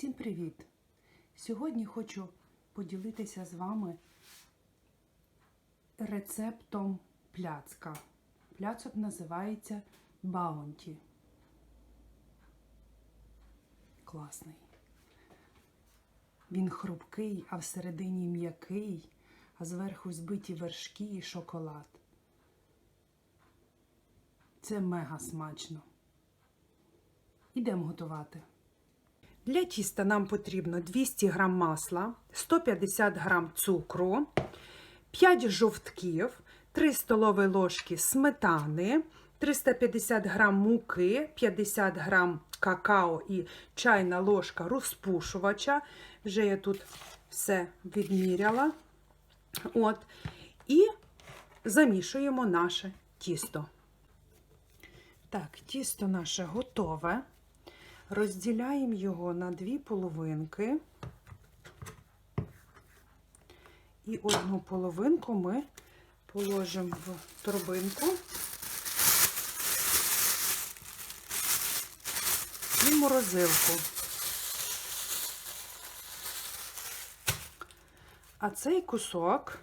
Всім привіт! Сьогодні хочу поділитися з вами рецептом пляцка. Пляцок називається Баунті. Класний. Він хрупкий, а всередині м'який, а зверху збиті вершки і шоколад. Це мега смачно. Ідемо готувати. Для тіста нам потрібно 200 г масла, 150 г цукру, 5 жовтків, 3 столові ложки сметани, 350 г муки, 50 г какао і чайна ложка розпушувача. Вже я тут все відміряла. От. І замішуємо наше тісто. Так, тісто наше готове. Розділяємо його на дві половинки. І одну половинку ми положимо в торбинку і морозилку. А цей кусок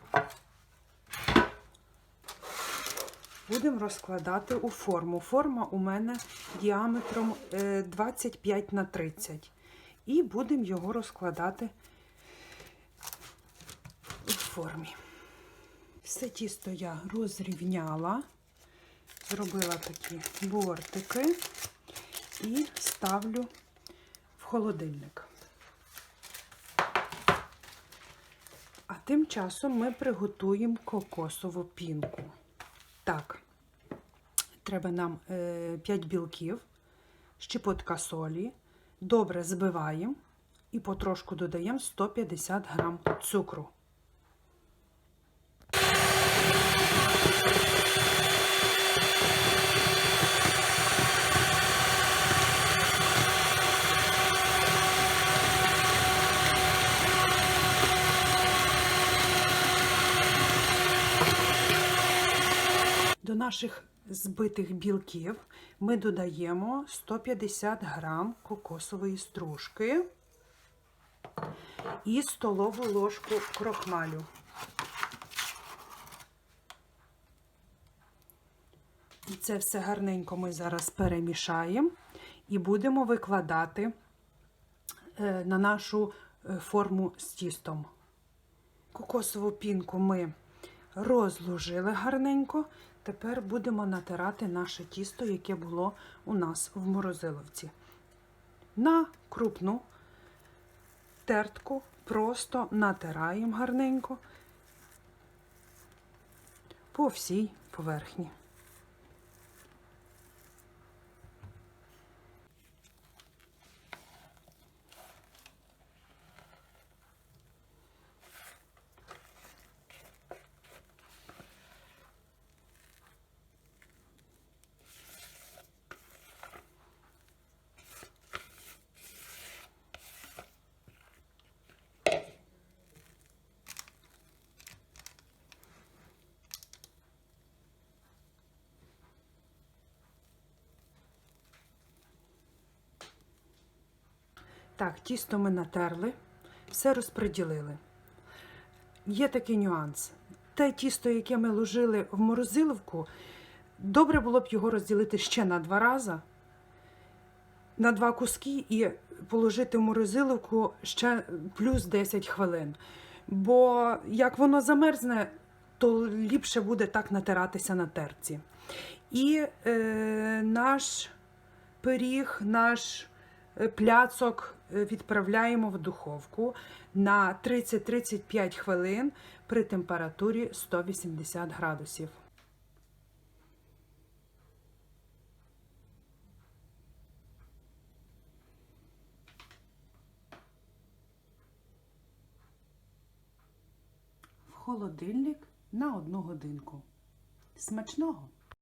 будемо розкладати у форму. Форма у мене діаметром 25 на 30. І будемо його розкладати у формі. Все тісто я розрівняла, зробила такі бортики і ставлю в холодильник. А тим часом ми приготуємо кокосову пінку. Так, треба нам 5 білків, щепотка солі, добре збиваємо і потрошку додаємо 150 грам цукру. До наших збитих білків ми додаємо 150 грам кокосової стружки і столову ложку крохмалю. І це все гарненько ми зараз перемішаємо і будемо викладати на нашу форму з тістом. Кокосову пінку ми розложили гарненько. Тепер будемо натирати наше тісто, яке було у нас в морозиловці. На крупну тертку просто натираємо гарненько по всій поверхні. Так, тісто ми натерли, все розподілили. Є такий нюанс. Те тісто, яке ми ложили в морозиловку, добре було б його розділити ще на два рази, на два куски і положити в морозиловку ще плюс 10 хвилин. Бо як воно замерзне, то ліпше буде так натиратися на терці. І е, наш пиріг, наш пляцок відправляємо в духовку на 30-35 хвилин при температурі 180 градусів. В холодильник на одну годинку. Смачного!